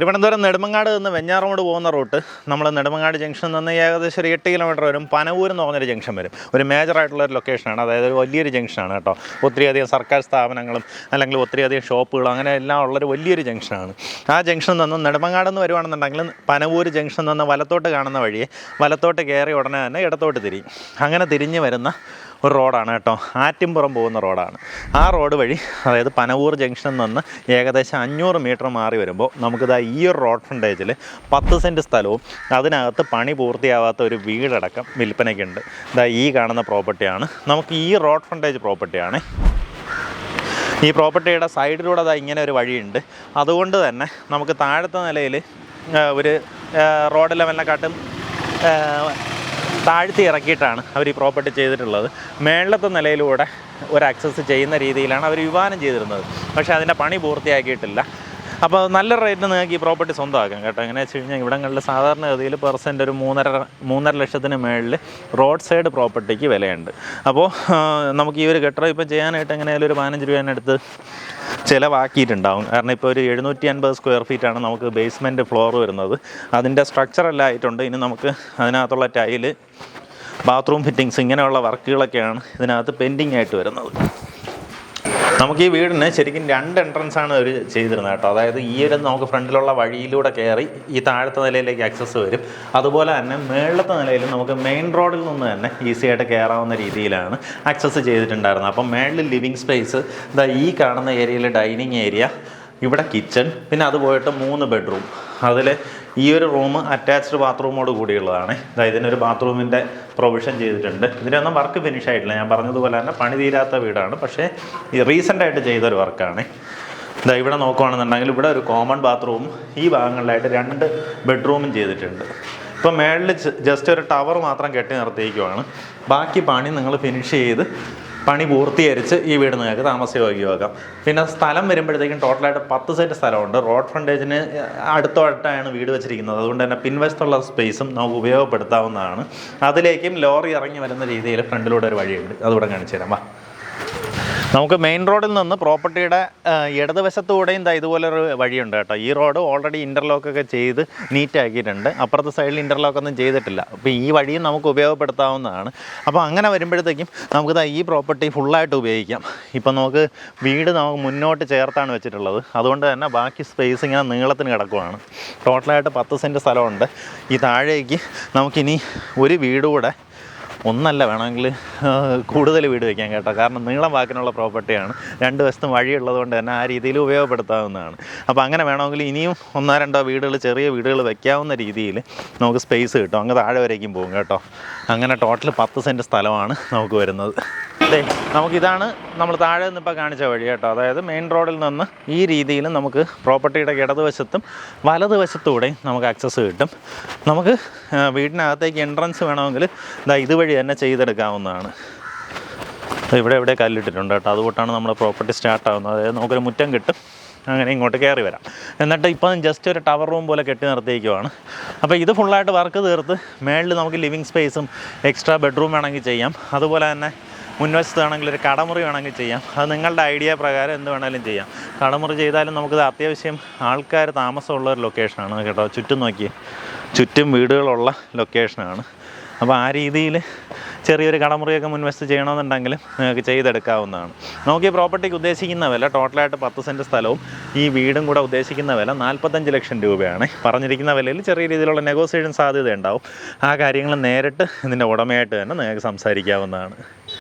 തിരുവനന്തപുരം നെടുമങ്ങാട് നിന്ന് വെഞ്ഞാറമൂട് പോകുന്ന റൂട്ട് നമ്മൾ നെടുമങ്ങാട് ജംഗ്ഷനിൽ നിന്ന് ഏകദേശം ഒരു എട്ട് കിലോമീറ്റർ വരും. പനവൂർ എന്ന് പറഞ്ഞൊരു ജംഗ്ഷൻ വരും. ഒരു മേജർ ആയിട്ടുള്ള ഒരു ലൊക്കേഷനാണ് അതായത് ഒരു വലിയൊരു ജംഗ്ഷനാണ് കേട്ടോ. ഒത്തിരിയധികം സർക്കാർ സ്ഥാപനങ്ങളും അല്ലെങ്കിൽ ഒത്തിരിയധികം ഷോപ്പുകളും അങ്ങനെ എല്ലാം ഉള്ളൊരു വലിയൊരു ജംഗ്ഷനാണ് ആ ജംഗ്ഷനിൽ നിന്ന് നെടുമങ്ങാട് നിന്ന് വരുവാണെന്നുണ്ടെങ്കിൽ പനവൂർ ജംഗ്ഷനിൽ നിന്ന് വലത്തോട്ട് കാണുന്ന വഴിയെ വലത്തോട്ട് കയറി ഉടനെ തന്നെ ഇടത്തോട്ട് തിരിയും. അങ്ങനെ തിരിഞ്ഞ് വരുന്ന ഒരു റോഡാണ് കേട്ടോ. ആറ്റിൻപുറം പോകുന്ന റോഡാണ്. ആ റോഡ് വഴി അതായത് പനവൂർ ജംഗ്ഷനിൽ നിന്ന് ഏകദേശം അഞ്ഞൂറ് മീറ്റർ മാറി വരുമ്പോൾ നമുക്കിതാ ഈ ഒരു റോഡ് ഫ്രണ്ടേജിൽ പത്ത് സെന്റ് സ്ഥലവും അതിനകത്ത് പണി പൂർത്തിയാവാത്ത ഒരു വീടടക്കം വിൽപ്പനയ്ക്കുണ്ട്. ഇതാ ഈ കാണുന്ന പ്രോപ്പർട്ടിയാണ് നമുക്ക് ഈ റോഡ് ഫ്രണ്ടേജ് പ്രോപ്പർട്ടിയാണ് ഈ പ്രോപ്പർട്ടിയുടെ സൈഡിലൂടെ അതാ ഇങ്ങനെ ഒരു വഴിയുണ്ട്. അതുകൊണ്ട് തന്നെ നമുക്ക് താഴത്തെ നിലയിൽ ഒരു റോഡ് ലെവലിനെക്കാട്ടും താഴ്ത്തി ഇറക്കിയിട്ടാണ് അവർ ഈ പ്രോപ്പർട്ടി ചെയ്തിട്ടുള്ളത്. മേളത്തെ നിലയിലൂടെ ഒരു ആക്സസ് ചെയ്യുന്ന രീതിയിലാണ് അവർ വിവാഹം ചെയ്തിരുന്നത്. പക്ഷേ അതിന്റെ പണി പൂർത്തിയാക്കിയിട്ടില്ല. അപ്പോൾ നല്ല റേറ്റിന് നിങ്ങൾക്ക് ഈ പ്രോപ്പർട്ടി സ്വന്തമാക്കാം കേട്ടോ. എങ്ങനെ വെച്ച് കഴിഞ്ഞാൽ ഇവിടങ്ങളിൽ സാധാരണഗതിയിൽ പെർസെന്റ് ഒരു മൂന്നര മൂന്നര ലക്ഷത്തിന് മേളിൽ റോഡ് സൈഡ് പ്രോപ്പർട്ടിക്ക് വിലയുണ്ട്. അപ്പോൾ നമുക്ക് ഈ ഒരു കെട്ടിടം ഇപ്പം ചെയ്യാനായിട്ട് എങ്ങനെയായാലും ഒരു പതിനഞ്ച് രൂപേനടുത്ത് ചിലവാക്കിയിട്ടുണ്ടാവും. കാരണം ഇപ്പോൾ ഒരു എഴുന്നൂറ്റി അൻപത് സ്ക്വയർ ഫീറ്റാണ് നമുക്ക് ബേസ്മെന്റ് ഫ്ലോർ വരുന്നത്. അതിന്റെ സ്ട്രക്ചറെല്ലാം ആയിട്ടുണ്ട്. ഇനി നമുക്ക് അതിനകത്തുള്ള ടൈൽ ബാത്റൂം ഫിറ്റിങ്സ് ഇങ്ങനെയുള്ള വർക്കുകളൊക്കെയാണ് ഇതിനകത്ത് പെൻഡിങ് ആയിട്ട് വരുന്നത്. നമുക്ക് ഈ വീടിന് ശരിക്കും രണ്ട് എൻട്രൻസ് ആണ് അവർ ചെയ്തിരുന്നത് കേട്ടോ. അതായത് ഈ ഒരു നമുക്ക് ഫ്രണ്ടിലുള്ള വഴിയിലൂടെ കയറി ഈ താഴത്തെ നിലയിലേക്ക് ആക്സസ് വരും. അതുപോലെ തന്നെ മേളത്തെ നിലയിൽ നമുക്ക് മെയിൻ റോഡിൽ നിന്ന് തന്നെ ഈസി ആയിട്ട് കയറാവുന്ന രീതിയിലാണ് ആക്സസ് ചെയ്തിട്ടുണ്ടായിരുന്നത്. അപ്പം മേളിൽ ലിവിങ് സ്പേസ് ഇതാ ഈ കാണുന്ന ഏരിയയിൽ ഡൈനിങ് ഏരിയ ഇവിടെ കിച്ചൺ പിന്നെ അത് പോയിട്ട് മൂന്ന് ബെഡ്റൂം അതിൽ ഈ ഒരു റൂം അറ്റാച്ച്ഡ് ബാത്റൂമോട് കൂടിയുള്ളതാണ്. അതായത് ഇതിനൊരു ബാത്റൂമിന്റെ പ്രൊവിഷൻ ചെയ്തിട്ടുണ്ട്. ഇതിനൊന്നും വർക്ക് ഫിനിഷ് ആയിട്ടില്ല. ഞാൻ പറഞ്ഞതുപോലെ തന്നെ പണി തീരാത്ത വീടാണ്. പക്ഷേ ഈ റീസെന്റ് ആയിട്ട് ചെയ്തൊരു വർക്കാണ് ഇതാ ഇവിടെ നോക്കുകയാണെന്നുണ്ടെങ്കിൽ ഇവിടെ ഒരു കോമൺ ബാത്റൂം ഈ ഭാഗങ്ങളിലായിട്ട് രണ്ട് ബെഡ്റൂമും ചെയ്തിട്ടുണ്ട്. ഇപ്പം മേളിൽ ജസ്റ്റ് ഒരു ടവർ മാത്രം കെട്ടി നിർത്തിയിരിക്കുവാണ്. ബാക്കി പണി നിങ്ങൾ ഫിനിഷ് ചെയ്ത് പണി പൂർത്തീകരിച്ച് ഈ വീട് നിങ്ങൾക്ക് താമസയോഗ്യമാക്കാം. പിന്നെ സ്ഥലം വരുമ്പോഴത്തേക്കും ടോട്ടലായിട്ട് പത്ത് സെന്റ് സ്ഥലമുണ്ട്. റോഡ് ഫ്രണ്ടേജിന് അടുത്തോട്ടാണ് വീട് വെച്ചിരിക്കുന്നത്. അതുകൊണ്ട് തന്നെ പിൻവശത്തുള്ള സ്പേസും നമുക്ക് ഉപയോഗപ്പെടുത്താവുന്നതാണ്. അതിലേക്കും ലോറി ഇറങ്ങി വരുന്ന രീതിയിൽ ഫ്രണ്ടിലൂടെ ഒരു വഴിയുണ്ട്. അതുകൂടെ കാണിച്ചു തരാം. വാ. നമുക്ക് മെയിൻ റോഡിൽ നിന്ന് പ്രോപ്പർട്ടിയുടെ ഇടതുവശത്തൂടെയും ദാ ഇതുപോലൊരു വഴിയുണ്ട് കേട്ടോ. ഈ റോഡ് ഓൾറെഡി ഇന്റർലോക്കൊക്കെ ചെയ്ത് നീറ്റാക്കിയിട്ടുണ്ട് അപ്പുറത്തെ സൈഡിൽ ഇന്റർലോക്കൊന്നും ചെയ്തിട്ടില്ല. അപ്പോൾ ഈ വഴിയും നമുക്ക് ഉപയോഗപ്പെടുത്താവുന്നതാണ്. അപ്പോൾ അങ്ങനെ വരുമ്പോഴത്തേക്കും നമുക്ക് ഈ പ്രോപ്പർട്ടി ഫുള്ളായിട്ട് ഉപയോഗിക്കാം. ഇപ്പം നമുക്ക് വീട് നമുക്ക് മുന്നോട്ട് ചേർത്താണ് വെച്ചിട്ടുള്ളത്. അതുകൊണ്ട് തന്നെ ബാക്കി സ്പേസ് ഇങ്ങനെ നീളത്തിന് കിടക്കുവാണ്. ടോട്ടലായിട്ട് പത്ത് സെന്റ് സ്ഥലമുണ്ട്. ഈ താഴേക്ക് നമുക്കിനി ഒരു വീട് കൂടെ ഒന്നല്ല വേണമെങ്കിൽ കൂടുതൽ വീട് വയ്ക്കാൻ കേട്ടോ. കാരണം നീളം വാക്കിനുള്ള പ്രോപ്പർട്ടിയാണ് രണ്ട് വശത്തും വഴിയുള്ളത് കൊണ്ട് തന്നെ ആ രീതിയിൽ ഉപയോഗപ്പെടുത്താവുന്നതാണ്. അപ്പോൾ അങ്ങനെ വേണമെങ്കിൽ ഇനിയും ഒന്നോ രണ്ടോ വീടുകൾ ചെറിയ വീടുകൾ വയ്ക്കാവുന്ന രീതിയിൽ നമുക്ക് സ്പേസ് കിട്ടും. അങ്ങ് താഴെ വരേക്കും പോകും കേട്ടോ. അങ്ങനെ ടോട്ടൽ പത്ത് സെന്റ് സ്ഥലമാണ് നമുക്ക് വരുന്നത്. അതെ നമുക്കിതാണ് നമ്മൾ താഴെ നിന്നിപ്പോൾ കാണിച്ച വഴി കേട്ടോ. അതായത് മെയിൻ റോഡിൽ നിന്ന് ഈ രീതിയിൽ നമുക്ക് പ്രോപ്പർട്ടിയുടെ ഇടതുവശത്തും വലതുവശത്തൂടെയും നമുക്ക് ആക്സസ് കിട്ടും. നമുക്ക് വീടിനകത്തേക്ക് എൻട്രൻസ് വേണമെങ്കിൽ ഇതാ ഇതുവഴി തന്നെ ചെയ്തെടുക്കാവുന്നതാണ്. ഇവിടെ ഇവിടെ കല്ലിട്ടിട്ടുണ്ട് കേട്ടോ. അതുകൊണ്ടാണ് നമ്മുടെ പ്രോപ്പർട്ടി സ്റ്റാർട്ട് ആവുന്നത്. അതായത് നമുക്കൊരു മുറ്റം കിട്ടും. അങ്ങനെ ഇങ്ങോട്ട് കയറി വരാം. എന്നിട്ട് ഇപ്പം ജസ്റ്റ് ഒരു ടവർ റൂം പോലെ കെട്ടി നിർത്തിയിരിക്കുവാണ്. അപ്പോൾ ഇത് ഫുള്ളായിട്ട് വർക്ക് തീർത്ത് മേളിൽ നമുക്ക് ലിവിങ് സ്പേസും എക്സ്ട്രാ ബെഡ്റൂം വേണമെങ്കിൽ ചെയ്യാം. അതുപോലെ തന്നെ മുൻവശത്ത് വേണമെങ്കിൽ ഒരു കടമുറി വേണമെങ്കിൽ ചെയ്യാം. അത് നിങ്ങളുടെ ഐഡിയ പ്രകാരം എന്ത് വേണമെങ്കിലും ചെയ്യാം. കടമുറി ചെയ്താലും നമുക്കിത് അത്യാവശ്യം ആൾക്കാർ താമസമുള്ള ഒരു ലൊക്കേഷനാണ് കേട്ടോ. ചുറ്റും നോക്കി. ചുറ്റും വീടുകളുള്ള ലൊക്കേഷനാണ് അപ്പോൾ ആ രീതിയിൽ ചെറിയൊരു കടമുറിയൊക്കെ മുൻവശത്ത് ചെയ്യണമെന്നുണ്ടെങ്കിൽ നിങ്ങൾക്ക് ചെയ്തെടുക്കാവുന്നതാണ്. നമുക്ക് ഈ പ്രോപ്പർട്ടിക്ക് ഉദ്ദേശിക്കുന്ന വില ടോട്ടലായിട്ട് പത്ത് സെന്റ് സ്ഥലവും ഈ വീടും കൂടെ ഉദ്ദേശിക്കുന്ന വില നാൽപ്പത്തഞ്ച് ലക്ഷം രൂപയാണ്. പറഞ്ഞിരിക്കുന്ന വിലയിൽ ചെറിയ രീതിയിലുള്ള നെഗോസിയേഷൻ സാധ്യത ഉണ്ടാവും ആ കാര്യങ്ങൾ നേരിട്ട് ഇതിന്റെ ഉടമയായിട്ട് തന്നെ നിങ്ങൾക്ക് സംസാരിക്കാവുന്നതാണ്.